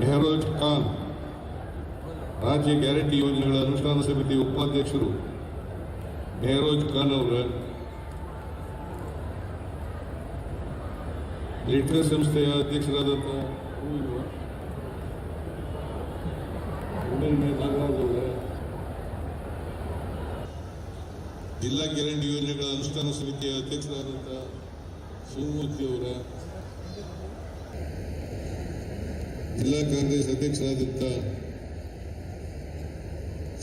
ಮೆಹರೋಜ್ ಖಾನ್, ರಾಜ್ಯ ಗ್ಯಾರಂಟಿ ಯೋಜನೆಗಳ ಅನುಷ್ಠಾನ ಸಮಿತಿ ಉಪಾಧ್ಯಕ್ಷರು ಮೆಹರೋಜ್ ಖಾನ್ ಅವರ ಲಿಟ್ರಸ್ ಸಂಸ್ಥೆಯ ಅಧ್ಯಕ್ಷರಾದಂಥ ಜಿಲ್ಲಾ ಗ್ಯಾರಂಟಿ ಯೋಜನೆಗಳ ಅನುಷ್ಠಾನ ಸಮಿತಿಯ ಅಧ್ಯಕ್ಷರಾದಂಥ ಶಿವಮೂರ್ತಿ ಅವರ ಜಿಲ್ಲಾ ಕಾಂಗ್ರೆಸ್ ಅಧ್ಯಕ್ಷರಾದಂಥ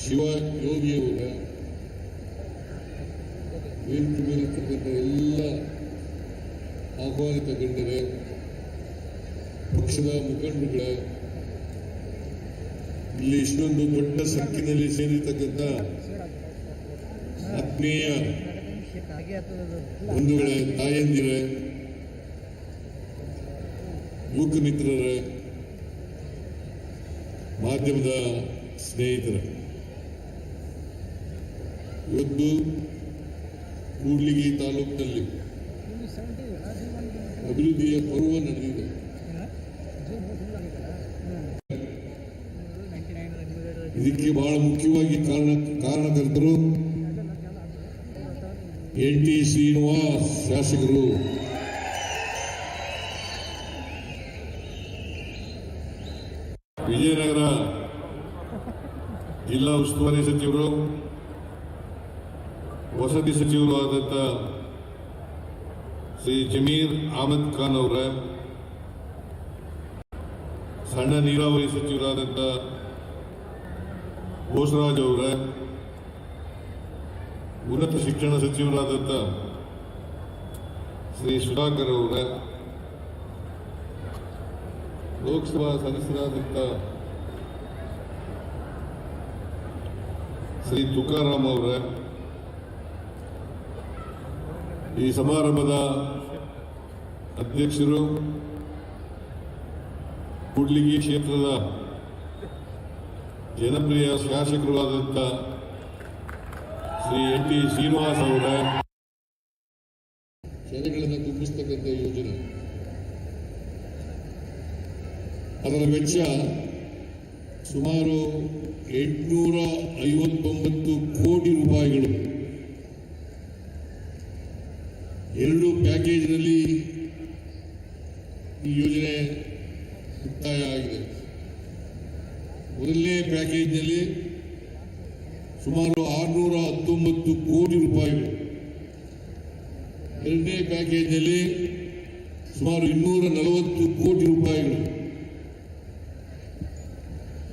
ಶಿವ ಯೋಗಿಯವರ ವೇದಿಕೆ ಮೇಲಿರ್ತಕ್ಕಂಥ ಎಲ್ಲ ಆಹ್ವಾನಿತ ಗಣ್ಯರೇ, ಪಕ್ಷದ ಮುಖಂಡರುಗಳ, ಇಲ್ಲಿ ಇಷ್ಟೊಂದು ದೊಡ್ಡ ಸಂಖ್ಯೆಯಲ್ಲಿ ಸೇರಿರ್ತಕ್ಕಂಥ ಆತ್ಮೀಯ ಬಂಧುಗಳೇ, ತಾಯಂದಿರೇ ಯುವಕ ಮಿತ್ರರೇ ಮಾಧ್ಯಮದ ಸ್ನೇಹಿತರೆ, ಇವತ್ತು ಕೂಡ್ಲಿಗಿ ತಾಲೂಕಿನಲ್ಲಿ ಅಭಿವೃದ್ಧಿಯ ಪರ್ವ ನಡೆದಿದೆ. ಇದಕ್ಕೆ ಬಹಳ ಮುಖ್ಯವಾಗಿ ಕಾರಣ, ಕಾರಣಕರ್ತರು ಎನ್ ಟಿ ಶ್ರೀನಿವಾಸ್ ಶಾಸಕರು ವಿಜಯನಗರ ಜಿಲ್ಲಾ ಉಸ್ತುವಾರಿ ಸಚಿವರು, ವಸತಿ ಸಚಿವರು ಆದಂಥ ಶ್ರೀ ಜಮೀರ್ ಅಹಮದ್ ಖಾನ್ ಅವರ, ಸಣ್ಣ ನೀರಾವರಿ ಸಚಿವರಾದಂಥ ಘೋಷರಾಜ್ ಅವರ, ಉನ್ನತ ಶಿಕ್ಷಣ ಸಚಿವರಾದಂಥ ಶ್ರೀ ಸುಧಾಕರ್ ಅವರ, ಲೋಕಸಭಾ ಸದಸ್ಯರಾದಂಥ ಶ್ರೀ ತುಕಾರಾಮ್ ಅವರ. ಈ ಸಮಾರಂಭದ ಅಧ್ಯಕ್ಷರು ಕೂಡ್ಲಿಗಿ ಕ್ಷೇತ್ರದ ಜನಪ್ರಿಯ ಶಾಸಕರು ಶ್ರೀ ಎನ್ ಟಿ ಶ್ರೀನಿವಾಸ್ ಅವರ. ಶಾಲೆಗಳನ್ನು ತುಂಬಿಸ್ತಕ್ಕಂಥ ಯೋಜನೆ. ಅದರ ವೆಚ್ಚ ಸುಮಾರು ಎಂಟುನೂರ ಐವತ್ತೊಂಬತ್ತು ಕೋಟಿ ರೂಪಾಯಿಗಳು. ಎರಡು ಪ್ಯಾಕೇಜ್ನಲ್ಲಿ ಈ ಯೋಜನೆ ಮುಕ್ತಾಯ ಆಗಿದೆ. ಮೊದಲನೇ ಪ್ಯಾಕೇಜ್ನಲ್ಲಿ ಸುಮಾರು ಆರುನೂರ ಹತ್ತೊಂಬತ್ತು ಕೋಟಿ ರೂಪಾಯಿಗಳು. ಎರಡನೇ ಪ್ಯಾಕೇಜ್ನಲ್ಲಿ ಸುಮಾರು ಇನ್ನೂರ ನಲವತ್ತು ಕೋಟಿ ರೂಪಾಯಿಗಳು.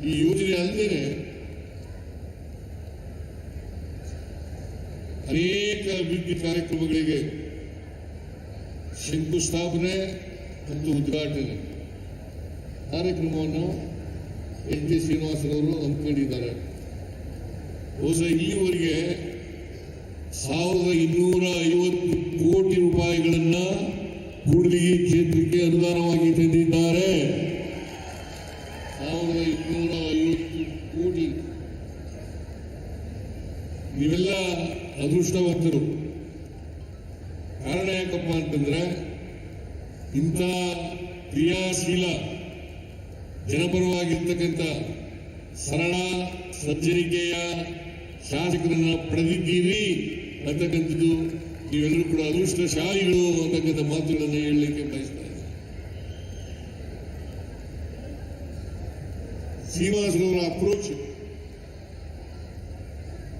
ಈ ಯೋಜನೆ ಅಲ್ಲದೆ ಅನೇಕ ಅಭಿವೃದ್ಧಿ ಕಾರ್ಯಕ್ರಮಗಳಿಗೆ ಶಂಕುಸ್ಥಾಪನೆ ಮತ್ತು ಉದ್ಘಾಟನೆ ಕಾರ್ಯಕ್ರಮವನ್ನು ಎನ್ ಟಿ ಶ್ರೀನಿವಾಸರವರು ಹಮ್ಮಿಕೊಂಡಿದ್ದಾರೆ. ಬಹುಶಃ ಇಲ್ಲಿವರೆಗೆ ಸಾವಿರದ ಇನ್ನೂರ ಐವತ್ತು ಕೋಟಿ ರೂಪಾಯಿಗಳನ್ನ ಕೂಡ್ಲಿಗಿ ಕ್ಷೇತ್ರಕ್ಕೆ ಅನುದಾನವಾಗಿ ತಂದಿದ್ದಾರೆ. ಸಾವಿರದ ಇನ್ನೂರ ಐವತ್ತು ಕೋಟಿ. ನೀವೆಲ್ಲ ಅದೃಷ್ಟವಂತರು ಕಾರಣ ಯಾಕಪ್ಪ ಅಂತಂದ್ರೆ ಇಂಥ ಕ್ರಿಯಾಶೀಲ, ಜನಪರವಾಗಿರ್ತಕ್ಕಂಥ ಸರಳ ಸಜ್ಜನಿಕೆಯ ಶಾಸಕರನ್ನ ಪಡೆದಿದ್ದೀರಿ ಅಂತಕ್ಕಂಥದ್ದು ನೀವೆಲ್ಲರೂ ಕೂಡ ಅದೃಷ್ಟಶಾಲಿಗಳು ಅಂತಕ್ಕಂಥ ಮಾತುಗಳನ್ನು ಹೇಳಲಿಕ್ಕೆ ಬಯಸ್ತಾ ಶ್ರೀನಿವಾಸರವರ ಅಪ್ರೋಚ್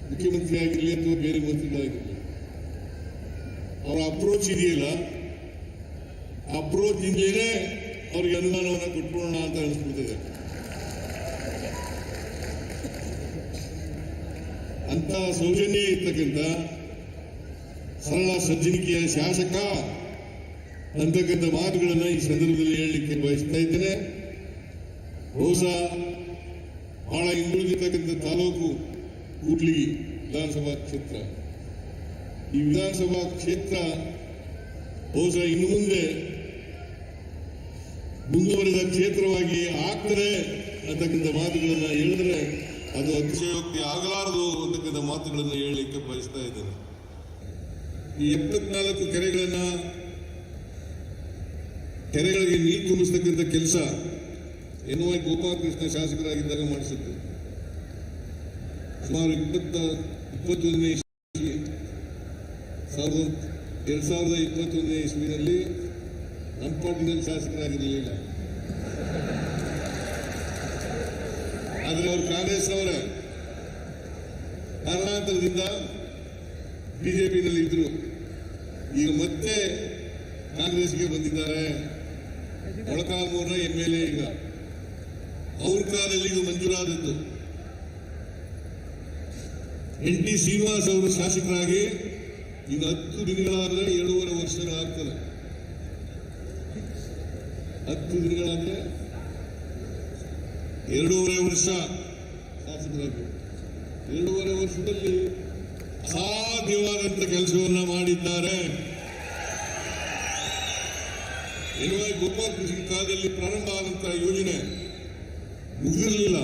ಮುಖ್ಯಮಂತ್ರಿ ಆಗಿರಲಿ ಅಥವಾ ಬೇರೆ ಮಂತ್ರಿಗಳಾಗಿರಲಿ, ಅವರ ಅಪ್ರೋಚ್ ಇದೆಯಲ್ಲ ಅಪ್ರೋಚ್ ಇಂದಲೇ ಅವ್ರಿಗೆ ಅನುಮಾನವನ್ನು ಕೊಟ್ಕೊಳ್ಳೋಣ ಅಂತ ಅನಿಸ್ಬಿಡ್ತಿದೆ ಅಂತ ಸೌಜನ್ಯ ಇರ್ತಕ್ಕಂಥ ಸರಳ ಸಜ್ಜನಿಕೆಯ ಶಾಸಕ ಅಂತಕ್ಕಂಥ ಮಾತುಗಳನ್ನು ಈ ಸಂದರ್ಭದಲ್ಲಿ ಹೇಳಲಿಕ್ಕೆ ಬಯಸ್ತಾ ಇದ್ದೇನೆ. ಬಹುಶಃ ಬಹಳ ಹಿಂದುಳಿದಿರ್ತಕ್ಕಂಥ ತಾಲೂಕು ಕೂಡ್ಲಿ ವಿಧಾನಸಭಾ ಕ್ಷೇತ್ರ. ಈ ವಿಧಾನಸಭಾ ಕ್ಷೇತ್ರ ಬಹುಶಃ ಇನ್ನು ಮುಂದೆ ಮುಂದುವರೆದ ಕ್ಷೇತ್ರವಾಗಿ ಆಗ್ತದೆ ಅಂತಕ್ಕಂಥ ಮಾತುಗಳನ್ನ ಹೇಳಿದ್ರೆ ಅದು ಅತಿಶಯೋಕ್ತಿ ಆಗಲಾರದು ಅಂತಕ್ಕಂಥ ಮಾತುಗಳನ್ನು ಹೇಳಲಿಕ್ಕೆ ಬಯಸ್ತಾ ಇದ್ದೇನೆ. ಈ ಎಪ್ಪತ್ನಾಲ್ಕು ಕೆರೆಗಳನ್ನ ಕೆರೆಗಳಿಗೆ ನೀರು ತುಂಬಿಸ್ತಕ್ಕಂಥ ಕೆಲಸ ಎನ್ ವೈ ಗೋಪಾಲಕೃಷ್ಣ ಶಾಸಕರಾಗಿದ್ದಾಗ ಮಾಡಿಸಿದ್ದು. ಸುಮಾರು ಇಪ್ಪತ್ತ, ಇಪ್ಪತ್ತೊಂದನೇ ಇಸ್ವಿ, ಸಾವಿರದ, ಎರಡ್ ಸಾವಿರದ ಇಪ್ಪತ್ತೊಂದನೇ ಇಸ್ವಿನಲ್ಲಿ ನಮ್ಮ ಪಾರ್ಟಿನಲ್ಲಿ ಈಗ ಆದರೆ ಅವರು ಕಾಂಗ್ರೆಸ್ನವರ ಕಾರಣಾಂತರದಿಂದ ಬಿಜೆಪಿನಲ್ಲಿ ಇದ್ರು. ಈಗ ಮತ್ತೆ ಕಾಂಗ್ರೆಸ್ಗೆ ಬಂದಿದ್ದಾರೆ. ಮೊಳಕಾಲ್ಮೂರಿನ ಎಂ ಎಲ್ ಎ ಈಗ. ಅವ್ರ ಕಾಲದಲ್ಲಿ ಇದು ಮಂಜೂರಾದದ್ದು. ಎನ್ ಟಿ ಶ್ರೀನಿವಾಸ್ ಅವರು ಶಾಸಕರಾಗಿ ಇದು ಹತ್ತು ದಿನಗಳಾದರೆ ಎರಡೂವರೆ ವರ್ಷಗಳಾಗ್ತದೆ ಹತ್ತು ದಿನಗಳಾದ್ರೆ ಎರಡೂವರೆ ವರ್ಷ ಶಾಸಕರಾಗಿ ಎರಡೂವರೆ ವರ್ಷದಲ್ಲಿ ಅಸಾಧ್ಯವಾದಂತ ಕೆಲಸವನ್ನ ಮಾಡಿದ್ದಾರೆ. ಎನ್ವೈ ಗೋಪಾಲ್ ಕೃಷಿ ಕಾಲದಲ್ಲಿ ಪ್ರಾರಂಭ ಆದಂತಹ ಯೋಜನೆ ಮುಗಿದಿರಲಿಲ್ಲ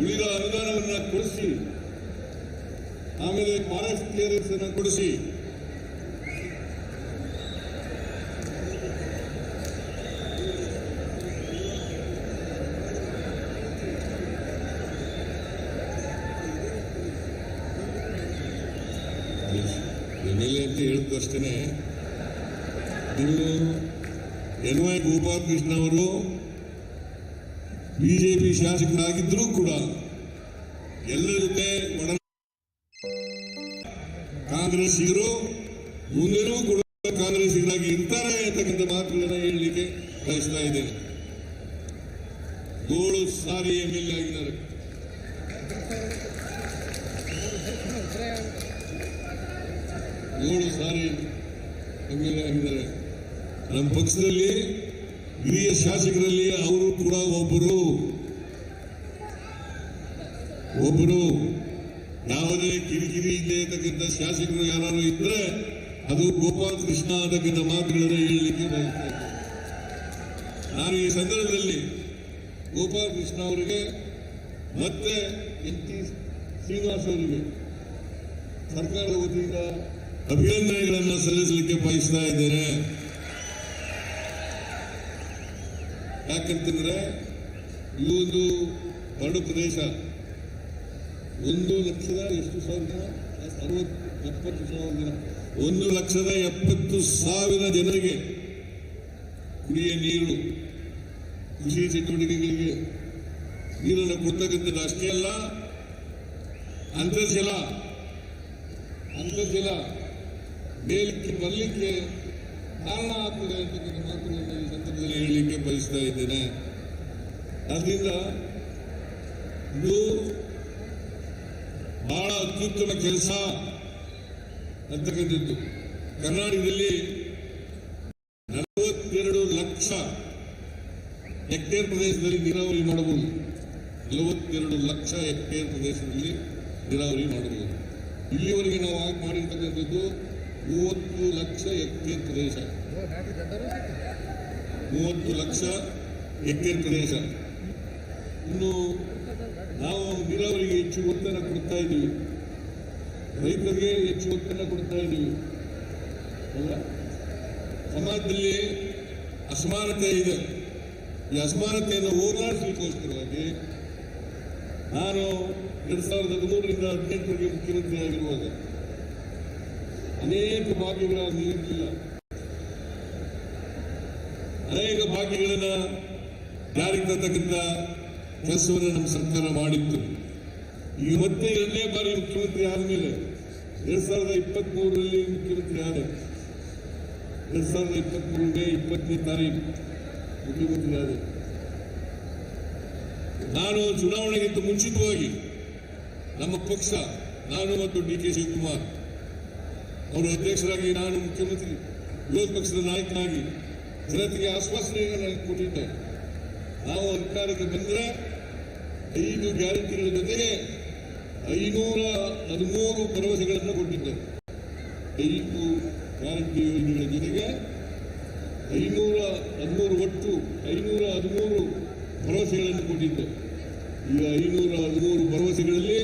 ಉಳಿದ ಅನುದಾನವನ್ನ ಕೊಡಿಸಿ, ಆಮೇಲೆ ಫಾರೆಸ್ಟ್ ಕ್ಲಿಯರೆನ್ಸ್ ಅನ್ನ ಕೊಡಿಸಿ ಅಂತ ಹೇಳಿದ್ದು ಅಷ್ಟೇನೆ ನೀವು ಎನ್ ವೈ ಗೋಪಾಲಕೃಷ್ಣ ಅವರು ಬಿಜೆಪಿ ಶಾಸಕರಾಗಿದ್ದರೂ ಕೂಡ ಎಲ್ಲರ ಜೊತೆ ಒಡ ಕಾಂಗ್ರೆಸ್ಸಿಗರು ಮುಂದೆನೂ ಕೂಡ ಕಾಂಗ್ರೆಸ್ಸಿಗರಾಗಿ ಇರ್ತಾರೆ ಅಂತಕ್ಕಂಥ ಮಾತುಗಳನ್ನ ಹೇಳಲಿಕ್ಕೆ ಬಯಸ್ತಾ ಇದ್ದೇನೆ ಏಳು ಸಾರಿ ಎಂ ಎಲ್ ಎ ಆಗಿದ್ದಾರೆ ಏಳು ಸಾರಿ ಎಂ ಎಲ್ ಎ ಆಗಿದ್ದಾರೆ ನಮ್ಮ ಪಕ್ಷದಲ್ಲಿ ಹಿರಿಯ ಶಾಸಕರಲ್ಲಿ ಅವರು ಕೂಡ ಒಬ್ಬರು ಒಬ್ಬರು ಯಾವುದೇ ಕಿರಿಕಿರಿ ಇಲ್ಲದೆ ಇರ್ತಕ್ಕಂಥ ಶಾಸಕರು ಯಾರು ಇದ್ರೆ ಅದು ಗೋಪಾಲ್ ಕೃಷ್ಣ ಅಂತಕ್ಕಂಥ ಮಾತುಗಳನ್ನು ಹೇಳಲಿಕ್ಕೆ ಬಯಸ್ತೇನೆ. ನಾನು ಈ ಸಂದರ್ಭದಲ್ಲಿ ಗೋಪಾಲ್ ಕೃಷ್ಣ ಅವರಿಗೆ ಮತ್ತೆ ಎನ್ ಟಿ ಶ್ರೀನಿವಾಸ್ ಅವರಿಗೆ ಸರ್ಕಾರದ ವತಿಯಿಂದ ಅಭಿನಂದನೆಗಳನ್ನು ಸಲ್ಲಿಸಲಿಕ್ಕೆ ಬಯಸ್ತಾ ಇದ್ದೇನೆ. ಯಾಕಂತಂದ್ರೆ ಈ ಒಂದು ಬರಡು ಪ್ರದೇಶ ಒಂದು ಲಕ್ಷದ ಎಷ್ಟು ಸಾವಿರ ಎಪ್ಪತ್ತು ಸಾವಿರ ಜನ ಒಂದು ಲಕ್ಷದ ಎಪ್ಪತ್ತು ಸಾವಿರ ಜನರಿಗೆ ಕುಡಿಯ ನೀರು, ಕೃಷಿ ಚಟುವಟಿಕೆಗಳಿಗೆ ನೀರನ್ನು ಕೊಡ್ತಕ್ಕಂಥದ್ದು ಅಷ್ಟೇ ಅಲ್ಲ, ಅಂತರ್ಜಲ ಅಂತರ್ಜಲ ಮೇಲಕ್ಕೆ ಬರಲಿಕ್ಕೆ ಕಾರಣ ಆಗ್ತದೆ ಅಂತಕ್ಕಂಥ ಮಾತುಗಳನ್ನು ಈ ಸಂದರ್ಭದಲ್ಲಿ ಹೇಳಲಿಕ್ಕೆ ಬಯಸ್ತಾ ಇದ್ದೇನೆ. ಅದರಿಂದ ಇದು ಅತ್ಯುತ್ತಮ ಕೆಲಸ ಅಂತಕ್ಕಂಥದ್ದು. ಕರ್ನಾಟಕದಲ್ಲಿ ನಲವತ್ತೆರಡು ಲಕ್ಷ ಹೆಕ್ಟೇರ್ ಪ್ರದೇಶದಲ್ಲಿ ನೀರಾವರಿ ಮಾಡಬಹುದು. ನಲವತ್ತೆರಡು ಲಕ್ಷ ಹೆಕ್ಟೇರ್ ಪ್ರದೇಶದಲ್ಲಿ ನೀರಾವರಿ ಮಾಡಬಹುದು. ಇಲ್ಲಿವರೆಗೆ ನಾವು ಆಗಿ ಮಾಡಿರ್ತಕ್ಕಂಥದ್ದು ಮೂವತ್ತು ಲಕ್ಷ ಹೆಕ್ಟೇರ್ ಪ್ರದೇಶ. ಮೂವತ್ತು ಲಕ್ಷ ಹೆಕ್ಟೇರ್ ಪ್ರದೇಶ. ಇನ್ನು ನಾವು ನೀರಾವರಿಗೆ ಹೆಚ್ಚು ಒತ್ತನ್ನು ಕೊಡ್ತಾ ಇದ್ದೀವಿ. ರೈತರಿಗೆ ಹೆಚ್ಚು ಒತ್ತನ್ನು ಕೊಡ್ತಾ ಇದ್ದೀವಿ. ಅಲ್ಲ? ಸಮಾಜದಲ್ಲಿ ಅಸಮಾನತೆ ಇದೆ. ಈ ಅಸಮಾನತೆಯನ್ನು ಹೋಗಲಾಡಿಸಲಿಕ್ಕೋಸ್ಕರವಾಗಿ ನಾನು ಎರಡ್ ಸಾವಿರದ ಹದಿಮೂರರಿಂದ ಹದಿನೆಂಟರಿಗೆ ಮುಖ್ಯಮಂತ್ರಿ ಆಗಿರುವಾಗ ಅನೇಕ ಭಾಗ್ಯಗಳ ನೀಡಿಲ್ಲ ಅನೇಕ ಭಾಗ್ಯಗಳನ್ನ ಜಾರಿಗೆ ತರ್ತಕ್ಕಂಥ ಕೆಲಸವನ್ನು ನಮ್ಮ ಸರ್ಕಾರ ಮಾಡಿತ್ತು. ಈಗ ಮತ್ತೆ ಎರಡನೇ ಬಾರಿ ಮುಖ್ಯಮಂತ್ರಿ ಆದಮೇಲೆ ಎರಡ್ ಸಾವಿರದ ಇಪ್ಪತ್ತ್ ಮೂರರಲ್ಲಿ ಮುಖ್ಯಮಂತ್ರಿ ಆದ ಎರಡ್ ಸಾವಿರದ ಇಪ್ಪತ್ತ್ ಮೂರು ಇಪ್ಪತ್ತನೇ ತಾರೀಕು ಮುಖ್ಯಮಂತ್ರಿ ಆದ. ನಾನು ಚುನಾವಣೆಗಿಂತ ಮುಂಚಿತವಾಗಿ ನಮ್ಮ ಪಕ್ಷ ನಾನು ಮತ್ತು ಡಿ ಕೆ ಶಿವಕುಮಾರ್ ಅವರ ಅಧ್ಯಕ್ಷರಾಗಿ ನಾನು ಮುಖ್ಯಮಂತ್ರಿ, ವಿರೋಧ ಪಕ್ಷದ ನಾಯಕನಾಗಿ ಜನತೆಗೆ ಆಶ್ವಾಸನೆಯನ್ನು ಕೊಟ್ಟಿದ್ದೆ. ನಾವು ಅಧಿಕಾರಕ್ಕೆ ಬಂದರೆ ಐದು ಗ್ಯಾರಂಟಿಗಳ ಜೊತೆಗೆ ಐನೂರ ಹದಿಮೂರು ಭರವಸೆಗಳನ್ನು ಕೊಟ್ಟಿದ್ದಾರೆ. ಐದು ಗ್ಯಾರಂಟಿ ಯೋಜನೆಗಳ ಜೊತೆಗೆ ಐನೂರ ಹದಿಮೂರು ಒಟ್ಟು ಐನೂರ ಹದಿಮೂರು ಭರವಸೆಗಳನ್ನು ಕೊಟ್ಟಿದ್ದೆ ಈಗ ಐನೂರ ಹದಿಮೂರು ಭರವಸೆಗಳಲ್ಲಿ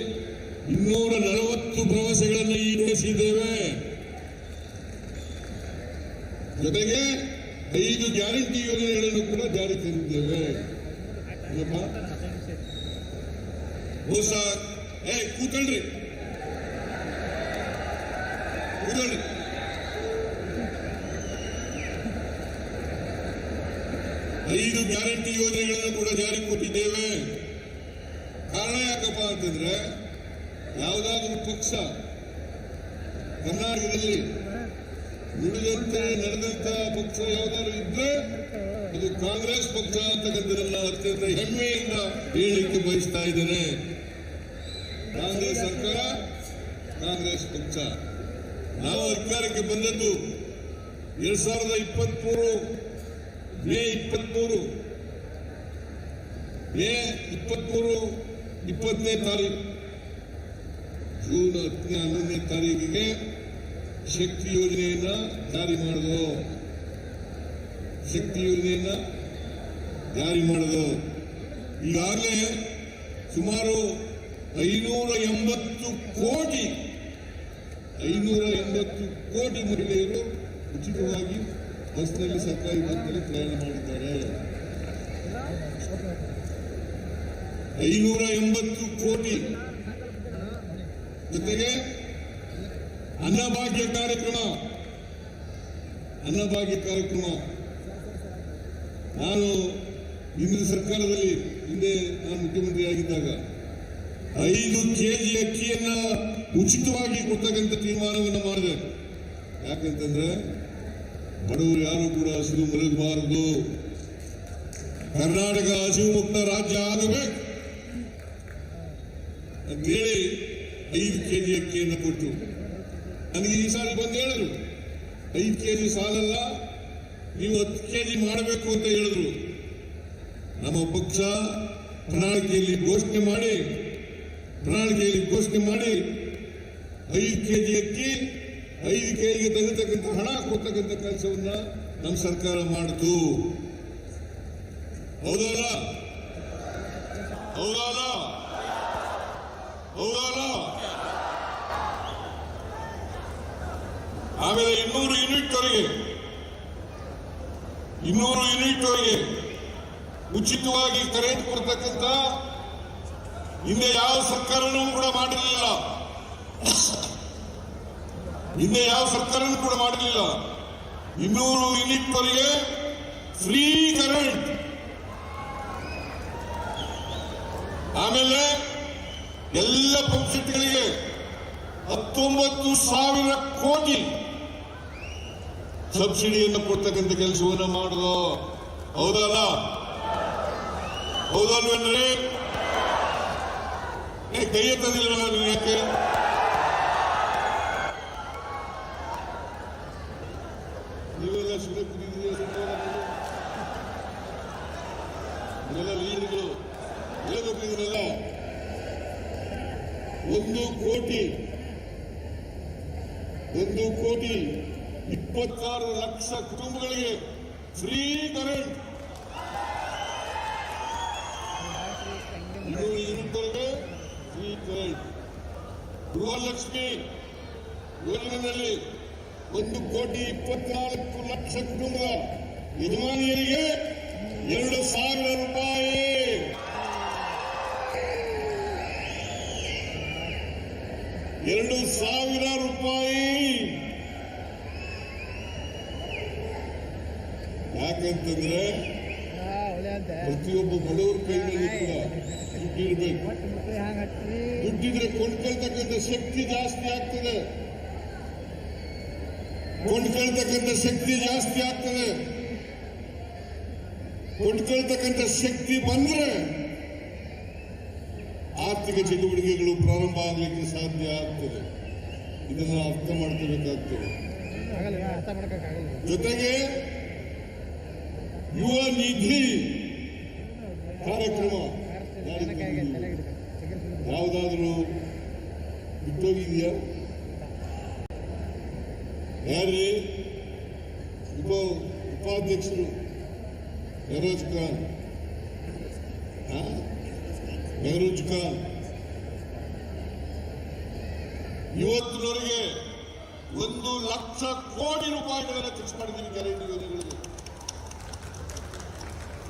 ಇನ್ನೂರ ನಲವತ್ತು ಭರವಸೆಗಳನ್ನು ಈಡೇರಿಸಿದ್ದೇವೆ. ಜೊತೆಗೆ ಐದು ಗ್ಯಾರಂಟಿ ಯೋಜನೆಗಳನ್ನು ಕೂಡ ಜಾರಿ ತಂದಿದ್ದೇವೆ. ಏ, ಕೂತ್ಕೊಳ್ರಿ. ಕೂತಳ್ರಿ ಐದು ಗ್ಯಾರಂಟಿ ಯೋಜನೆಗಳನ್ನು ಕೂಡ ಜಾರಿ ಕೊಟ್ಟಿದ್ದೇವೆ. ಕಾರಣ ಯಾಕಪ್ಪ ಅಂತಂದ್ರೆ, ಯಾವುದಾದ್ರೂ ಪಕ್ಷ ಕರ್ನಾಟಕದಲ್ಲಿ ಉಳಿದಂತೆ ನಡೆದಂತ ಪಕ್ಷ ಯಾವ್ದಾದ್ರು ಇದ್ರೆ, ಅದು ಕಾಂಗ್ರೆಸ್ ಪಕ್ಷ ಅಂತಕ್ಕಂಥದನ್ನ ಅತ್ಯಂತ ಹೆಮ್ಮೆಯಿಂದ ಹೇಳಲಿಕ್ಕೆ ಬಯಸ್ತಾ ಇದ್ದೇನೆ. ಸರ್ಕಾರ, ಕಾಂಗ್ರೆಸ್ ಪಕ್ಷ. ನಾವು ಅಧಿಕಾರಕ್ಕೆ ಬಂದದ್ದು ಎರಡ್ ಸಾವಿರದ ಇಪ್ಪತ್ಮೂರು, ಮೇ ಇಪ್ಪತ್ಮೂರು. ಮೇ ಇಪ್ಪತ್ಮೂರು, ಇಪ್ಪತ್ತನೇ ತಾರೀಕು. ಜೂನ್ ಹತ್ತನೇ, ಹನ್ನೊಂದನೇ ತಾರೀಕಿಗೆ ಶಕ್ತಿ ಯೋಜನೆಯನ್ನ ಜಾರಿ ಮಾಡಿದ್ರು. ಶಕ್ತಿ ಯೋಜನೆಯನ್ನ ಜಾರಿ ಮಾಡಿದ್ರು. ಈಗಾಗಲೇ ಸುಮಾರು ಐನೂರ ಎಂಬತ್ತು ಕೋಟಿ ಐನೂರ ಎಂಬತ್ತು ಕೋಟಿ ಮಹಿಳೆಯರು ಉಚಿತವಾಗಿ ಬಸ್ನಲ್ಲಿ ಸರ್ಕಾರಿ ಬಸ್ನಲ್ಲಿ ಪ್ರಯಾಣ ಮಾಡಿದ್ದಾರೆ. ಐನೂರ ಎಂಬತ್ತು ಕೋಟಿ. ಜೊತೆಗೆ ಅನ್ನಭಾಗ್ಯ ಕಾರ್ಯಕ್ರಮ ಅನ್ನಭಾಗ್ಯ ಕಾರ್ಯಕ್ರಮ. ನಾನು ಹಿಂದಿನ ಸರ್ಕಾರದಲ್ಲಿ ಹಿಂದೆ ನಾನು ಮುಖ್ಯಮಂತ್ರಿ ಆಗಿದ್ದಾಗ ಐದು ಕೆಜಿ ಅಕ್ಕಿಯನ್ನ ಉಚಿತವಾಗಿ ಕೊಡ್ತಕ್ಕಂಥ ತೀರ್ಮಾನವನ್ನು ಮಾಡಿದೆ. ಯಾಕಂತಂದ್ರೆ ಬಡವರು ಯಾರು ಕೂಡ ಹಸಿರು ಮಲಗಬಾರದು. ಕರ್ನಾಟಕ ಹಸಿವು ರಾಜ್ಯ ಆಗಬೇಕು ಅಂತೇಳಿ ಐದು ಕೆಜಿ ಅಕ್ಕಿಯನ್ನು ಕೊಟ್ಟು ನನಗೆ ಈ ಸಾರಿ ಬಂದು ಹೇಳಿದ್ರು, ಐದು ಕೆಜಿ ಸಾಲಲ್ಲ, ನೀವು ಹತ್ತು ಕೆಜಿ ಮಾಡಬೇಕು ಅಂತ ಹೇಳಿದ್ರು. ನಮ್ಮ ಪಕ್ಷ ಪ್ರಣಾಳಿಕೆಯಲ್ಲಿ ಘೋಷಣೆ ಮಾಡಿ ಪ್ರಣಾಳಿಕೆಯಲ್ಲಿ ಘೋಷಣೆ ಮಾಡಿ, ಐದು ಕೆ ಜಿ ಅಕ್ಕಿ ಐದು ಕೆ ಜಿಗೆ ತೆಗೆತಕ್ಕಂಥ ಹಣ ಕೊಡ್ತಕ್ಕಂಥ ಕೆಲಸವನ್ನ ನಮ್ಮ ಸರ್ಕಾರ ಮಾಡಿತು. ಹೌದಲ್ಲ ಹೌದಲ್ಲ ಹೌದಲ್ಲ ಆಮೇಲೆ ಇನ್ನೂರು ಯೂನಿಟ್ ವರೆಗೆ ಇನ್ನೂರು ಯೂನಿಟ್ ವರೆಗೆ ಉಚಿತವಾಗಿ ಕರೆಂಟ್ ಕೊಡ್ತಕ್ಕಂಥ ಹಿಂದೆ ಯಾವ ಸರ್ಕಾರನೂ ಕೂಡ ಮಾಡಿರಲಿಲ್ಲ. ಹಿಂದೆ ಯಾವ ಸರ್ಕಾರನೂ ಕೂಡ ಮಾಡಿರಲಿಲ್ಲ. ಇನ್ನೂರು ಯೂನಿಟ್ ವರೆಗೆ ಫ್ರೀ ಕರೆಂಟ್. ಆಮೇಲೆ ಎಲ್ಲ ಪಂಪ್ಸೆಟ್ಗಳಿಗೆ ಹತ್ತೊಂಬತ್ತು ಸಾವಿರ ಕೋಟಿ ಸಬ್ಸಿಡಿಯನ್ನು ಕೊಡ್ತಕ್ಕಂಥ ಕೆಲಸವನ್ನು ಮಾಡುದು ಹೌದಲ್ಲ? ಹೌದಲ್ವೇನ್ರಿ? ಎತ್ತದಿಲ್ಲ ನೀವು ಯಾಕೆ ನೀವೆಲ್ಲ ಸುಮ್ಮನೆ ಇದನ್ನೆಲ್ಲ ಒಂದು ಕೋಟಿ ಒಂದು ಕೋಟಿ ಇಪ್ಪತ್ತಾರು ಲಕ್ಷ ಕುಟುಂಬಗಳಿಗೆ ಫ್ರೀ ಕರೆಂಟ್ ಗೃಹಲಕ್ಷ್ಮಿ ಯೋಜನೆಯಲ್ಲಿ ಒಂದು ಕೋಟಿ ಇಪ್ಪತ್ನಾಲ್ಕು ಲಕ್ಷ ಕುಟುಂಬ ಯಜಮಾನಿಯರಿಗೆ ಎರಡು ಸಾವಿರ ರೂಪಾಯಿ. ಎರಡು ಸಾವಿರ ರೂಪಾಯಿ. ಯಾಕಂತಂದ್ರೆ ಪ್ರತಿಯೊಬ್ಬ ಬಡವರ ಕೈಯಲ್ಲಿ ಕೂಡ ದುಡ್ಡಿರ್ಬೇಕು ದುಡ್ಡಿದ್ರೆ ಕೊಂಡ್ಕೊಳ್ತಕ್ಕಂಥ ಶಕ್ತಿ ಜಾಸ್ತಿ ಆಗ್ತದೆ. ಕೊಂಡ್ಕೊಳ್ತಕ್ಕಂಥ ಶಕ್ತಿ ಜಾಸ್ತಿ ಆಗ್ತದೆ. ಕೊಂಡ್ಕೊಳ್ತಕ್ಕಂಥ ಶಕ್ತಿ ಬಂದ್ರೆ ಆರ್ಥಿಕ ಚಟುವಟಿಕೆಗಳು ಪ್ರಾರಂಭ ಆಗಲಿಕ್ಕೆ ಸಾಧ್ಯ ಆಗ್ತದೆ. ಇದನ್ನ ಅರ್ಥ ಮಾಡ್ಕೋಬೇಕಾಗ್ತದೆ. ಆಗಲ್ಲ ಅರ್ಥ ಮಾಡ್ಕೊಕ್ಕಾಗಲ್ಲ. ಜೊತೆಗೆ ಯುವ ನಿಧಿ ಕಾರ್ಯಕ್ರಮ ಜಾರಿಗೆ ತಂದಿದ್ದೀವಿ. ಯಾವುದಾದ್ರೂ ಬಿಟ್ಟೋಗಿದೆಯಾ ಯಾರ್ರಿ ಉಪ ಉಪಾಧ್ಯಕ್ಷರು ಫೆರೋಜ್ ಖಾನ್ ಹಾ? ಫೆರೋಜ್ ಖಾನ್. ಇವತ್ತಿನವರೆಗೆ ಒಂದು ಲಕ್ಷ ಕೋಟಿ ರೂಪಾಯಿಗಳನ್ನು ಖರ್ಚು ಮಾಡಿದ್ದೀವಿ ಗ್ಯಾರಂಟಿ ಯೋಜನೆಗಳಿಗೆ.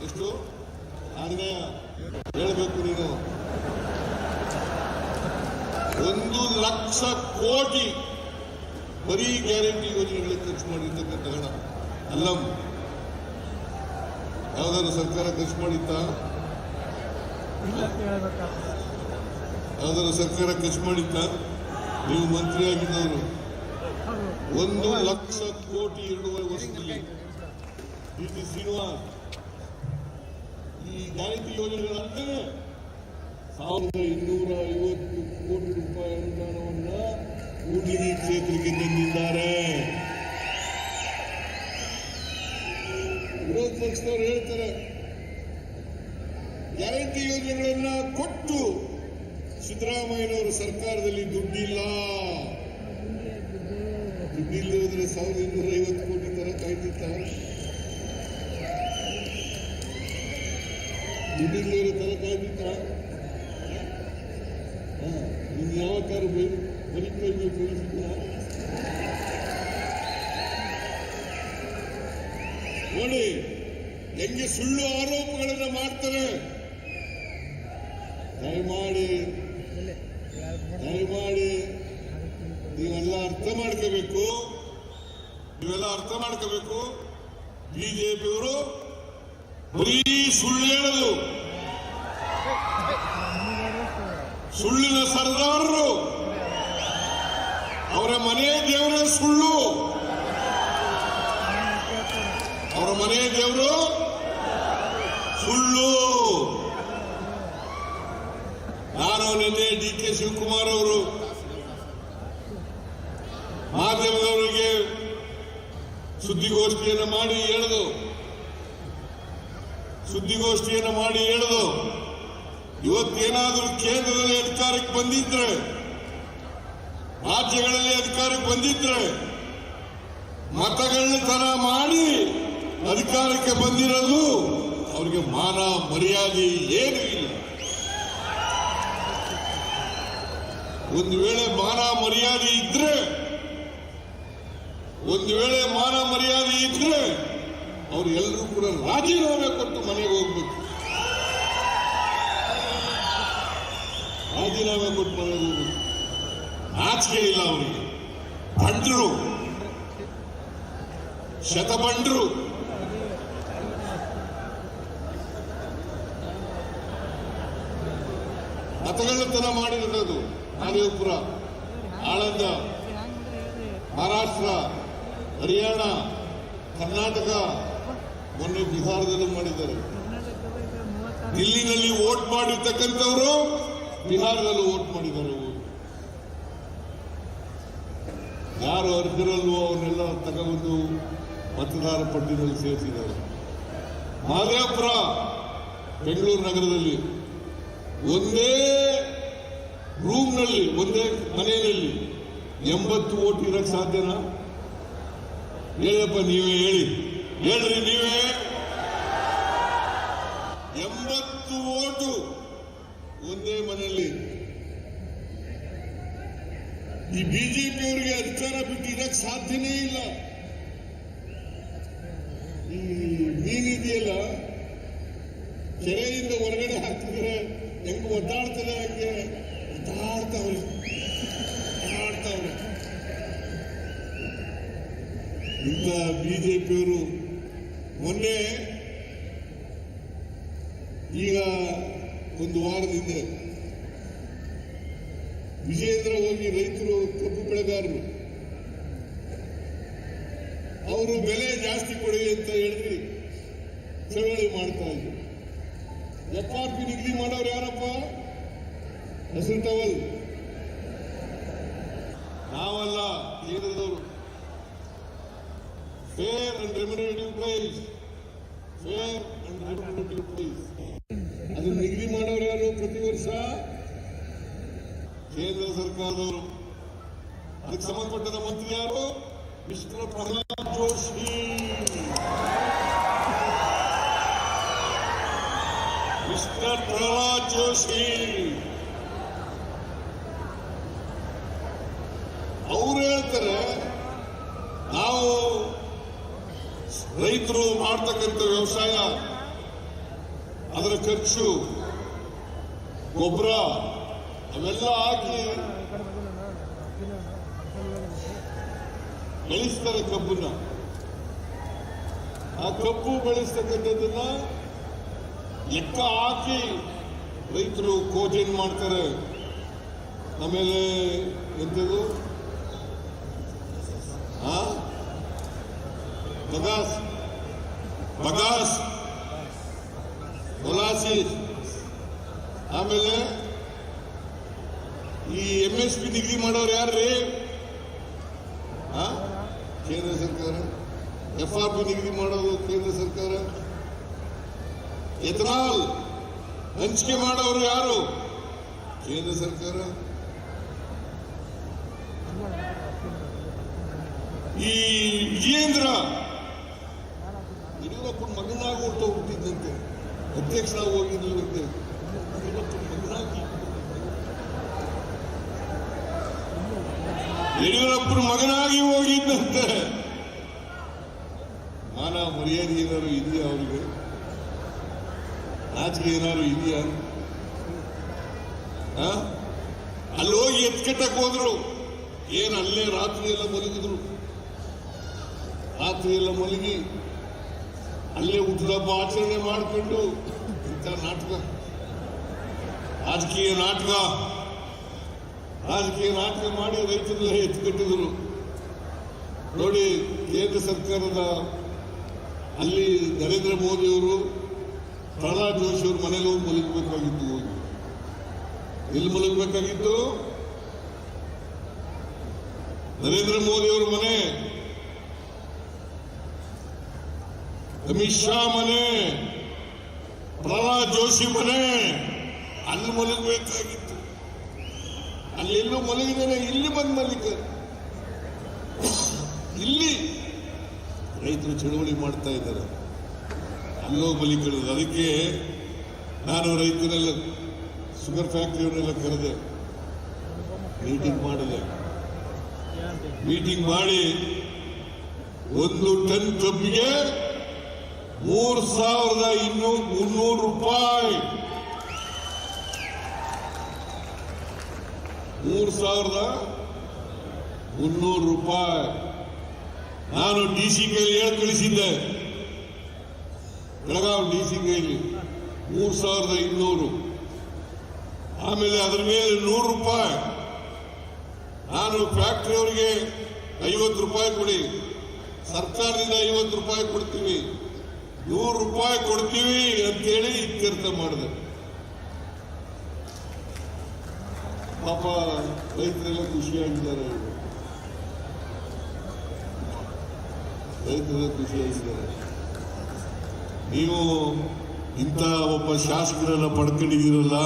ಎಷ್ಟು? ಆದ್ರೆ ಹೇಳಬೇಕು ನೀನು. ಒಂದು ಲಕ್ಷ ಕೋಟಿ ಬರೀ ಗ್ಯಾರಂಟಿ ಯೋಜನೆಗಳಿಗೆ ಖರ್ಚು ಮಾಡಿರ್ತಕ್ಕಂಥ ಹಣ. ಅಲ್ಲ ಯಾವ್ದಾದ್ರು ಸರ್ಕಾರ ಖರ್ಚು ಮಾಡಿತ್ತಾ? ಯಾವ್ದಾದ್ರು ಸರ್ಕಾರ ಖರ್ಚು ಮಾಡಿತ್ತ? ನೀವು ಮಂತ್ರಿ ಆಗಿದ್ದವರು. ಒಂದು ಲಕ್ಷ ಕೋಟಿ ಎರಡೂವರೆ ವರ್ಷದಲ್ಲಿ. ಡಿ ಟಿ ಶ್ರೀನಿವಾಸ್ ಈ ಗ್ಯಾರಂಟಿ ಯೋಜನೆಗಳಂತೆ ಸಾವಿರದ ಇನ್ನೂರ ಐವತ್ತು ಕೋಟಿ ರೂಪಾಯಿ ಅನುದಾನವನ್ನ ಕೂಡ್ಲಿಗಿ ಕ್ಷೇತ್ರಕ್ಕೆ ತಂದಿದ್ದಾರೆ ವಿರೋಧ ಪಕ್ಷದವರು ಹೇಳ್ತಾರೆ, ಗ್ಯಾರಂಟಿ ಯೋಜನೆಗಳನ್ನ ಕೊಟ್ಟು ಸಿದ್ದರಾಮಯ್ಯನವರು ಸರ್ಕಾರದಲ್ಲಿ ದುಡ್ಡಿಲ್ಲ. ದುಡ್ಡಿಲ್ಲದ್ರೆ ಸಾವಿರದ ಇನ್ನೂರ ಐವತ್ತು ಕೋಟಿ ತರ ಕಾಯ್ತಿರ್ತಾರೆ ದುಡ್ಡಿಲ್ಲದ್ರೆ ತರ ಕಾಯ್ದಿರ್ತಾರೆ ನಿಮ್ ಯಾವ ಕಾರು ಬರೀ ಕೈಗೆ ಕಳಿಸಿದ್ರ ನೋಡಿ ಹೆಂಗೆ ಸುಳ್ಳು ಆರೋಪಗಳನ್ನ ಮಾಡ್ತಾರೆ? ದಯಮಾಡಿ ದಯಮಾಡಿ ನೀವೆಲ್ಲ ಅರ್ಥ ಮಾಡ್ಕೋಬೇಕು. ನೀವೆಲ್ಲ ಅರ್ಥ ಮಾಡ್ಕೋಬೇಕು. ಬಿಜೆಪಿಯವರು ಬರೀ ಸುಳ್ಳು ಹೇಳೋದು. ಸುಳ್ಳಿನ ಸರ್ದಾರರು. ಅವರ ಮನೆಯ ದೇವರ ಸುಳ್ಳು. ಅವರ ಮನೆಯ ದೇವರು ಸುಳ್ಳು. ನಾನು ನಿನ್ನೆ ಡಿ ಕೆ ಶಿವಕುಮಾರ್ ಅವರು ಮಾಧ್ಯಮದವರಿಗೆ ಸುದ್ದಿಗೋಷ್ಠಿಯನ್ನು ಮಾಡಿ ಹೇಳಿದು, ಸುದ್ದಿಗೋಷ್ಠಿಯನ್ನು ಮಾಡಿ ಹೇಳಿದು, ಇವತ್ತೇನಾದರೂ ಕೇಂದ್ರದಲ್ಲಿ ಅಧಿಕಾರಕ್ಕೆ ಬಂದಿದ್ರೆ ರಾಜ್ಯಗಳಲ್ಲಿ ಅಧಿಕಾರಕ್ಕೆ ಬಂದಿದ್ರೆ ಮತಗಳನ್ನ ತರ ಮಾಡಿ ಅಧಿಕಾರಕ್ಕೆ ಬಂದಿರೋದು ಅವರಿಗೆ ಮಾನ ಮರ್ಯಾದೆ ಏನು ಇಲ್ಲ. ಒಂದು ವೇಳೆ ಮಾನ ಮರ್ಯಾದೆ ಇದ್ರೆ, ಒಂದು ವೇಳೆ ಮಾನ ಮರ್ಯಾದೆ ಇದ್ರೆ ಅವ್ರು ಎಲ್ಲರೂ ಕೂಡ ರಾಜೀನಾಮೆ ಕೊಟ್ಟು ಮನೆಗೆ ಹೋಗ್ಬೇಕು. ರಾಜೀನಾಮೆ ಕೊಟ್ಟು ಮನೆಗೆ ಹೋಗ್ಬೇಕು. ನಾಚಿಕೆ ಇಲ್ಲ ಅವರಿಗೆ. ಬಂಡ್ರು ಶತಬಂಡ್ರು ಮತಗಳ್ಳತನ ಮಾಡಿರೋದು ಮಾದೇವಪುರ ಆಳಂದ ಮಹಾರಾಷ್ಟ್ರ ಹರಿಯಾಣ ಕರ್ನಾಟಕ ಮೊನ್ನೆ ಬಿಹಾರದಲ್ಲೂ ಮಾಡಿದ್ದಾರೆ. ದಿಲ್ಲಿನಲ್ಲಿ ವೋಟ್ ಮಾಡಿರ್ತಕ್ಕಂಥವರು ಬಿಹಾರದಲ್ಲೂ ವೋಟ್ ಮಾಡಿದ್ದಾರೆ. ಅರ್ಹರಲ್ವೋ ಅವನ್ನೆಲ್ಲ ತಗೊಂಡು ಮತದಾರ ಪಟ್ಟಿನಲ್ಲಿ ಸೇರಿಸಿದ್ದಾರೆ. ಮಾದಾಪುರ ಬೆಂಗಳೂರು ನಗರದಲ್ಲಿ ಒಂದೇ ರೂಮ್ನಲ್ಲಿ ಒಂದೇ ಮನೆಯಲ್ಲಿ ಎಂಬತ್ತು ಓಟ್ ಇರಕ್ಕೆ ಸಾಧ್ಯನಾ? ಹೇಳಪ್ಪ, ನೀವೇ ಹೇಳಿ. ಹೇಳ್ರಿ, ನೀವೇ ಎಂಬತ್ತು ಓಟು ಒಂದೇ ಮನೆಯಲ್ಲಿ ಈ ಬಿಜೆಪಿಯವರಿಗೆ ಅಧಿಕಾರ ಬಿಟ್ಟು ಇರಕ್ ಸಾಧ್ಯನೇ ಇಲ್ಲ. ಈ ಕೆರೆಯಿಂದ ಹೊರಗಡೆ ಹಾಕಿದ್ರೆ ಹೆಂಗ್ ಒದ್ದಾಡ್ತದೆ ಹಂಗೆ ಒದ್ದಾಡ್ತಾವ್ರೆ. ಒದ್ದಾಡ್ತಾವ್ರೆ. ಇಂಥ ಬಿಜೆಪಿಯವರು ಮೊನ್ನೆ ಈಗ ಒಂದು ವಾರದಿಂದ ವಿಜೇಂದ್ರ ಹೋಗಿ ರೈತರು ಕಬ್ಬು ಬೆಳೆಗಾರರು. ಅವರು ಬೆಲೆ ಜಾಸ್ತಿ ಕೊಡಿ ಅಂತ ಹೇಳಿದ್ರಿ ಚಳವಳಿ ಮಾಡ್ತಾ ಇದ್ರು. ಎಫ್ ಪಿ ನಿಗದಿ ಮಾಡೋರು ಯಾರಪ್ಪ? ಹಸಿರು ಟವಲ್ ನಾವಲ್ಲ ಕೇಂದ್ರದವರು. Fair and remunerative price fair and remunerative price ಅದು ನಿಗದಿ ಮಾಡೋರು ಯಾರು ಪ್ರತಿ ವರ್ಷ? ಕೇಂದ್ರ ಸರ್ಕಾರದವರು. ಅದಕ್ಕೆ ಸಂಬಂಧಪಟ್ಟದ ಮಂತ್ರಿ ಯಾರು? ಮಿಸ್ಟರ್ ಪ್ರಹ್ಲಾದ್ ಜೋಶಿ. ಮಿಸ್ಟರ್ ಪ್ರಹ್ಲಾದ್ ಜೋಶಿ. ಅವ್ರು ಹೇಳ್ತಾರೆ, ನಾವು ರೈತರು ಮಾಡ್ತಕ್ಕಂಥ ವ್ಯವಸಾಯ, ಅದರ ಖರ್ಚು, ಗೊಬ್ಬರ ಅವೆಲ್ಲ ಹಾಕಿ ಬೆಳೆಸ್ತಾರೆ ಕಬ್ಬನ್ನ. ಆ ಕಬ್ಬು ಬೆಳೆಸ್ತಕ್ಕಂಥದ್ದನ್ನ ಲೆಕ್ಕ ಹಾಕಿ ರೈತರು ಕೋಚಿಂಗ್ ಮಾಡ್ತಾರೆ. ಆಮೇಲೆ ಎಂಥದ್ದು? ಬಗಾಸ್. ಬಗಾಸ್. ಮೊಲಾಸಿಸ್ ಆಮೇಲೆ ಈ ಎಂ ಎಸ್ ಪಿ ಡಿಗ್ರಿ ಮಾಡೋರು ಯಾರ್ರೀ? ಆ? ಕೇಂದ್ರ ಸರ್ಕಾರ. ಎಫ್ ಆರ್ ಪಿ ಡಿಗ್ರಿ ಮಾಡೋದು ಕೇಂದ್ರ ಸರ್ಕಾರ. ಎಥನಾಲ್, ಹಂಚಿಕೆ ಮಾಡೋರು ಯಾರು? ಕೇಂದ್ರ ಸರ್ಕಾರ. ಈ ವಿಜೇಂದ್ರ ಯಡಿಯೂರಪ್ಪನ ಮಗನಾಗಿ ಹೊರಟೋಗ್ಬಿಟ್ಟಿದ್ದಂತೆ ಅಧ್ಯಕ್ಷರಾಗಿ ಹೋಗಿದ್ದಂತೆ ಯಡಿಯೂರಪ್ಪನ ಮಗನಾಗಿ ಯಡಿಯೂರಪ್ಪನ ಮಗನಾಗಿ ಹೋಗಿದ್ದಂತೆ ಮಾನ ಮರ್ಯಾದೆ ಏನಾದ್ರು ಇದೆಯಾ ಅವರಿಗೆ? ನಾಚಿಕೆ ಏನಾದ್ರು ಇದೆಯಾ? ಅಲ್ಲಿ ಹೋಗಿ ಎತ್ಕಟ್ಟಕ್ಕೆ ಹೋದ್ರು. ಏನ್ ಅಲ್ಲೇ ರಾತ್ರಿ ಎಲ್ಲ ಮಲಗಿದ್ರು? ರಾತ್ರಿ ಎಲ್ಲ ಮಲಗಿ ಅಲ್ಲೇ ಹುಟ್ಟದಬ್ಬ ಆಚರಣೆ ಮಾಡಿಕೊಂಡು ಇಂಥ ನಾಟಕ. ರಾಜಕೀಯ ನಾಟಕ. ರಾಜಕೀಯ ನಾಟಕ ಮಾಡಿ ರೈತರೆಲ್ಲ ಕಟ್ಟಿದರು. ನೋಡಿ, ಕೇಂದ್ರ ಸರ್ಕಾರದ ಅಲ್ಲಿ ನರೇಂದ್ರ ಮೋದಿ ಅವರು ಪ್ರಹ್ಲಾದ್ ಜೋಶಿ ಅವ್ರ ಮನೇಲಿ ಹೋಗಿ ಮಲಗಬೇಕಾಗಿತ್ತು. ಎಲ್ಲಿ ಮಲಗಬೇಕಾಗಿತ್ತು? ನರೇಂದ್ರ ಮೋದಿ ಅವರ ಮನೆ. ಅಮಿತ್ ಶಾ ಮನೆ. ಪ್ರಹ್ಲಾದ್ ಜೋಶಿ ಮನೆ. ಅಲ್ಲಿ ಮಲಗಬೇಕಾಗಿತ್ತು. ಅಲ್ಲೆಲ್ಲೂ ಮಲಗಿದಾನೆ ಇಲ್ಲಿ ಬಂದು ಮಲ್ಲಿಕ ಇಲ್ಲಿ. ರೈತರು ಚಳುವಳಿ ಮಾಡ್ತಾ ಇದ್ದಾರೆ. ಅಲ್ಲೋ ಮಲಿಕೊಳ್ಳೋದು ಅದಕ್ಕೆ ನಾನು ರೈತರೆಲ್ಲ ಶುಗರ್ ಫ್ಯಾಕ್ಟ್ರಿಯವರೆಲ್ಲ ಕರೆದೆ. ಮೀಟಿಂಗ್ ಮಾಡಿದೆ. ಮೀಟಿಂಗ್ ಮಾಡಿ ಒಂದು ಟನ್ ಕಬ್ಬಿಗೆ ಮೂರು ಸಾವಿರದ ಇನ್ನೂರು ಮುನ್ನೂರು ರೂಪಾಯಿ. ಮೂರು ಸಾವಿರದ ಮುನ್ನೂರು ರೂಪಾಯಿ. ನಾನು ಡಿ ಸಿ ಕೈಲಿ ಹೇಳಿ ಕಳಿಸಿದ್ದೆ. ಬೆಳಗಾವಿ ಡಿ ಸಿ ಕೈಲಿ ಮೂರು ಸಾವಿರದ ಇನ್ನೂರು. ಆಮೇಲೆ ಅದರ ಮೇಲೆ ನೂರು ರೂಪಾಯಿ. ನಾನು ಫ್ಯಾಕ್ಟರಿ ಅವರಿಗೆ ಐವತ್ತು ರೂಪಾಯಿ ಕೊಡಿ. ಸರ್ಕಾರದಿಂದ ಐವತ್ತು ರೂಪಾಯಿ ಕೊಡ್ತೀವಿ ನೂರು ರೂಪಾಯಿ ಕೊಡ್ತೀವಿ ಅಂತೇಳಿ ಇತ್ಯರ್ಥ ಮಾಡಿದೆ. ಪಾಪ ರೈತರೆಲ್ಲ ಖುಷಿಯಾಗಿದ್ದಾರೆ. ರೈತರೆಲ್ಲ ಖುಷಿಯಾಗಿದ್ದಾರೆ ನೀವು ಇಂಥ ಒಬ್ಬ ಶಾಸಕರನ್ನ ಪಡ್ಕೊಂಡಿದ್ದೀರಲ್ಲ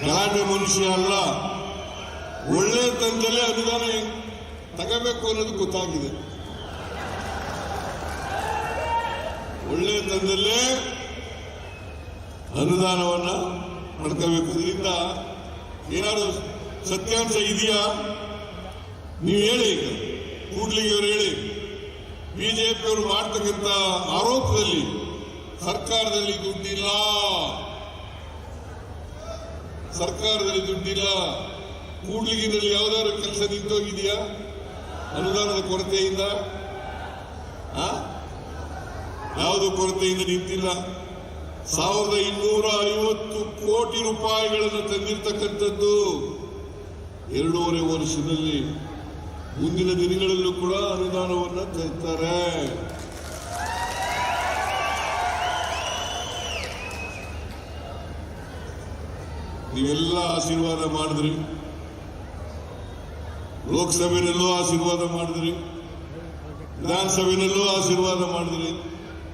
ಗಲಾಟೆ ಮನುಷ್ಯ ಅಲ್ಲ ಒಳ್ಳೆ ತಂದಲೇ ಅನುದಾನ ತಗಬೇಕು ಅನ್ನೋದು ಗೊತ್ತಾಗಿದೆ ಒಳ್ಳೆ ತಂದಲ್ಲೇ ಅನುದಾನವನ್ನ ಪಡ್ಕೋಬೇಕು ಇದರಿಂದ ಏನಾದರೂ ಸತ್ಯಾಂಶ ಇದೆಯಾ? ನೀವು ಹೇಳಿ ಈಗ. ಅವರು ಹೇಳಿ. ಬಿಜೆಪಿ ಅವರು ಮಾಡ್ತಕ್ಕಂಥ ಆರೋಪದಲ್ಲಿ ಸರ್ಕಾರದಲ್ಲಿ ದುಡ್ಡಿಲ್ಲ. ಸರ್ಕಾರದಲ್ಲಿ ದುಡ್ಡಿಲ್ಲ. ಕೂಡ್ಲಿಗಿನಲ್ಲಿ ಯಾವ್ದಾದ್ರು ಕೆಲಸ ನಿಂತೋಗಿದೆಯಾ? ಅನುದಾನದ ಕೊರತೆಯಿಂದ? ಯಾವುದು ಕೊರತೆಯಿಂದ ನಿಂತಿಲ್ಲ? ಸಾವಿರದ ಇನ್ನೂರ ಐವತ್ತು ಕೋಟಿ ರೂಪಾಯಿಗಳನ್ನು ತಂದಿರತಕ್ಕಂಥದ್ದು ಎರಡೂವರೆ ವರ್ಷದಲ್ಲಿ ಮುಂದಿನ ದಿನಗಳಲ್ಲೂ ಕೂಡ ಅನುದಾನವನ್ನು ತರ್ತಾರೆ. ನೀವೆಲ್ಲ ಆಶೀರ್ವಾದ ಮಾಡಿದ್ರಿ. ಲೋಕಸಭೆಯಲ್ಲೂ ಆಶೀರ್ವಾದ ಮಾಡಿದ್ರಿ. ವಿಧಾನಸಭೆಯಲ್ಲೂ ಆಶೀರ್ವಾದ ಮಾಡಿದ್ರಿ.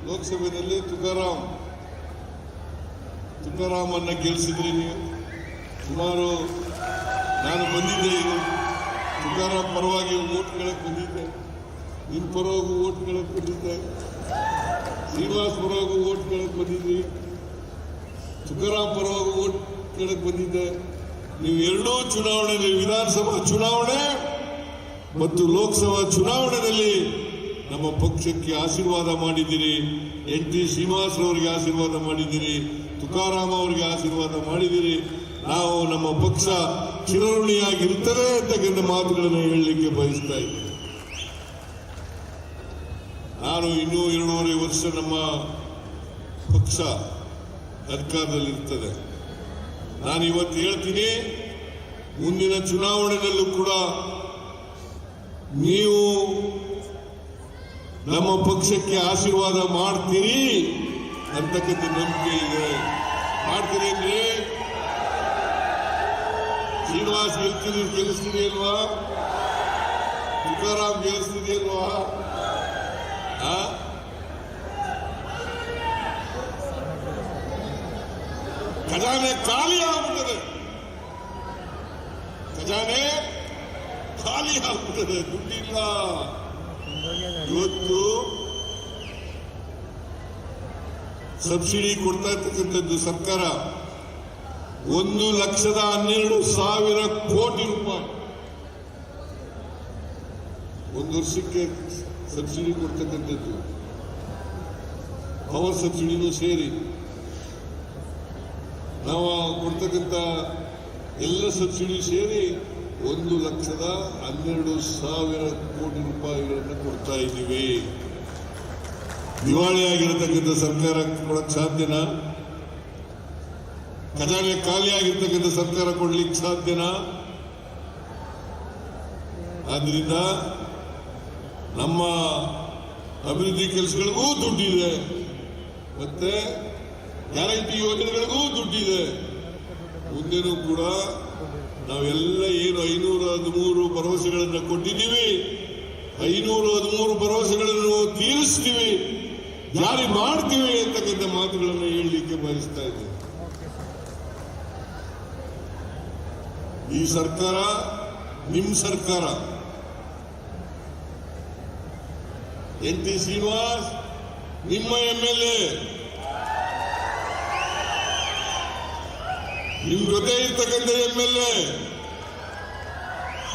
ಲೋಕಸಭೆಯಲ್ಲಿ ತುಕಾರಾಮ್ ತುಕಾರಾಮನ್ನ ಗೆಲ್ಲಿಸಿದ್ರಿ ನೀವು. ಸುಮಾರು ನಾನು ಬಂದಿದ್ದೆ ಇದು. ಪರವಾಗಿ ಓಟ್ ಬಂದಿದ್ದೆ. ನಿಮ್ಮ ಪರವಾಗಿ ಓಟ್ ಬಂದಿದ್ದೆ. ಶ್ರೀನಿವಾಸ್ ಪರವಾಗಿ ಓಟ್ ಕೇಳಕ್ ಬಂದಿದ್ವಿ ಪರವಾಗಿ ಓಟ್ ಕೇಳಕ್ಕೆ ಬಂದಿದ್ದೆ. ನೀವು ಎರಡೂ ಚುನಾವಣೆಯಲ್ಲಿ ವಿಧಾನಸಭಾ ಚುನಾವಣೆ ಮತ್ತು ಲೋಕಸಭಾ ಚುನಾವಣೆಯಲ್ಲಿ ನಮ್ಮ ಪಕ್ಷಕ್ಕೆ ಆಶೀರ್ವಾದ ಮಾಡಿದ್ದೀರಿ. ಎನ್ ಟಿ ಶ್ರೀನಿವಾಸ್ ಅವರಿಗೆ ಆಶೀರ್ವಾದ ಮಾಡಿದ್ದೀರಿ. ತುಕಾರಾಮ ಅವರಿಗೆ ಆಶೀರ್ವಾದ ಮಾಡಿದಿರಿ. ನಾವು ನಮ್ಮ ಪಕ್ಷ ಚಿರಋಣಿಯಾಗಿರುತ್ತದೆ ಅಂತಕ್ಕಂಥ ಮಾತುಗಳನ್ನು ಹೇಳಲಿಕ್ಕೆ ಬಯಸ್ತಾ ನಾನು ಇನ್ನೂ ಎರಡೂವರೆ ವರ್ಷ ನಮ್ಮ ಪಕ್ಷ ಸರ್ಕಾರದಲ್ಲಿರ್ತದೆ. ನಾನು ಇವತ್ತು ಹೇಳ್ತೀನಿ, ಮುಂದಿನ ಚುನಾವಣೆಯಲ್ಲೂ ಕೂಡ ನೀವು ನಮ್ಮ ಪಕ್ಷಕ್ಕೆ ಆಶೀರ್ವಾದ ಮಾಡ್ತೀರಿ. ಅಂತಕ್ಕಂಥ ನಂಬಿಕೆ ಇದೆ ಮಾಡ್ತೀರಿ ಅಂದ್ರೆ ಶ್ರೀನಿವಾಸ್ ಗೆಲ್ತೀನಿ ಗೆಲ್ಲಿಸ್ತಿದೆಯಲ್ವಾ ತುಕಾರಾಮ್ ಗೆಲ್ಲಿಸ್ತಿದೆಯಲ್ವಾ ಆ? ಖಜಾನೆ ಖಾಲಿ ಆಗ್ಬಿಟ್ಟದೆ ಖಜಾನೆ ಖಾಲಿ ಆಗ್ಬಿಟ್ಟದೆ ದುಡ್ಡಿಲ್ಲ ಇವತ್ತು ಸಬ್ಸಿಡಿ ಕೊಡ್ತಾ ಇರ್ತಕ್ಕಂಥದ್ದು ಸರ್ಕಾರ ಒಂದು ಲಕ್ಷದ ಹನ್ನೆರಡು ಸಾವಿರ ಕೋಟಿ ರೂಪಾಯಿ. ಒಂದು ವರ್ಷಕ್ಕೆ ಸಬ್ಸಿಡಿ ಕೊಡ್ತಕ್ಕಂಥದ್ದು. ಪವರ್ ಸಬ್ಸಿಡಿನೂ ಸೇರಿ. ನಾವು ಕೊಡ್ತಕ್ಕಂಥ ಎಲ್ಲ ಸಬ್ಸಿಡಿ ಸೇರಿ ಒಂದು ಲಕ್ಷದ ಹನ್ನೆರಡು ಸಾವಿರ ಕೋಟಿ ರೂಪಾಯಿಗಳನ್ನು ಕೊಡ್ತಾ ಇದ್ದೀವಿ. ದಿವಾಳಿಯಾಗಿರತಕ್ಕಂಥ ಸರ್ಕಾರ ಕೊಡಕ್ ಸಾಧ್ಯನಾ ಖಜಾನೆ ಖಾಲಿಯಾಗಿರ್ತಕ್ಕಂಥ ಸರ್ಕಾರ ಕೊಡ್ಲಿಕ್ಕೆ ಸಾಧ್ಯನಾ ಆದ್ರಿಂದ ನಮ್ಮ ಅಭಿವೃದ್ಧಿ ಕೆಲಸಗಳಿಗೂ ದುಡ್ಡಿದೆ. ಮತ್ತೆ ಗ್ಯಾರಂಟಿ ಯೋಜನೆಗಳಿಗೂ ದುಡ್ಡಿದೆ. ಮುಂದೆನೂ ಕೂಡ ನಾವೆಲ್ಲ ಏನು ಐನೂರ ಹದಿಮೂರು ಭರವಸೆಗಳನ್ನು ಕೊಟ್ಟಿದ್ದೀವಿ. ಐನೂರ ಹದಿಮೂರು ಭರವಸೆಗಳನ್ನು ತೀರಿಸ್ತೀವಿ. ಜಾರಿ ಮಾಡ್ತೀವಿ ಅಂತಕ್ಕಂಥ ಮಾತುಗಳನ್ನು ಹೇಳಲಿಕ್ಕೆ ಬಯಸ್ತಾ ಇದ್ದೇವೆ ಈ ಸರ್ಕಾರ, ನಿಮ್ ಸರ್ಕಾರ. ಎನ್ ಟಿ ಶ್ರೀನಿವಾಸ್, ನಿಮ್ಮ ಎಂ ಎಲ್ ಎ ನಿಮ್ ಜೊತೆ ಇರ್ತಕ್ಕಂಥ ಎಂ ಎಲ್ ಎ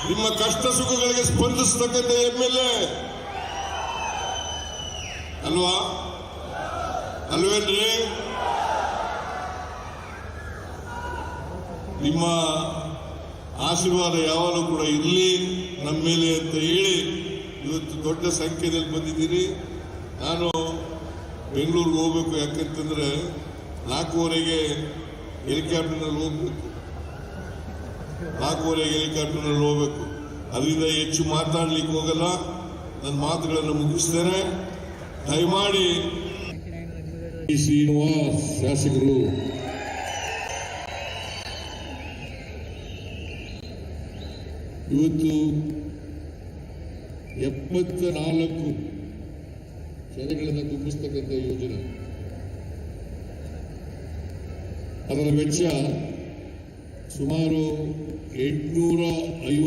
ನಿಮ್ಮ ಕಷ್ಟ ಸುಖಗಳಿಗೆ ಸ್ಪಂದಿಸ್ತಕ್ಕಂಥ ಎಂ ಎಲ್ ಎ ಅಲ್ವಾ? ಅಲ್ವೇನ್ರಿ ನಿಮ್ಮ ಆಶೀರ್ವಾದ ಯಾವಾಗಲೂ ಕೂಡ ಇರಲಿ, ನಮ್ಮ ಮೇಲೆ ಅಂತ ಹೇಳಿ ಇವತ್ತು ದೊಡ್ಡ ಸಂಖ್ಯೆಯಲ್ಲಿ ಬಂದಿದ್ದೀರಿ. ನಾನು ಬೆಂಗಳೂರಿಗೆ ಹೋಗ್ಬೇಕು ಯಾಕಂತಂದ್ರೆ ನಾಲ್ಕೂವರೆಗೆ ಹೆಲಿಕಾಪ್ಟರ್ನಲ್ಲಿ ಹೋಗ್ಬೇಕು. ನಾಲ್ಕೂವರೆಗೆ ಹೆಲಿಕಾಪ್ಟರ್ನಲ್ಲಿ ಹೋಗ್ಬೇಕು. ಅದರಿಂದ ಹೆಚ್ಚು ಮಾತಾಡ್ಲಿಕ್ಕೆ ಹೋಗಲ್ಲ. ನನ್ನ ಮಾತುಗಳನ್ನು ಮುಗಿಸ್ತೇನೆ. ದಯಮಾಡಿ ಶ್ರೀನಿವಾಸ್ ಶಾಸಕರು ಇವತ್ತು ಎಪ್ಪತ್ತ ನಾಲ್ಕು ಕೆರೆಗಳನ್ನು ತುಂಬಿಸ್ತಕ್ಕಂಥ ಯೋಜನೆ. ಅದರ ವೆಚ್ಚ ಸುಮಾರು ಎಂಟುನೂರ ಐವತ್ತು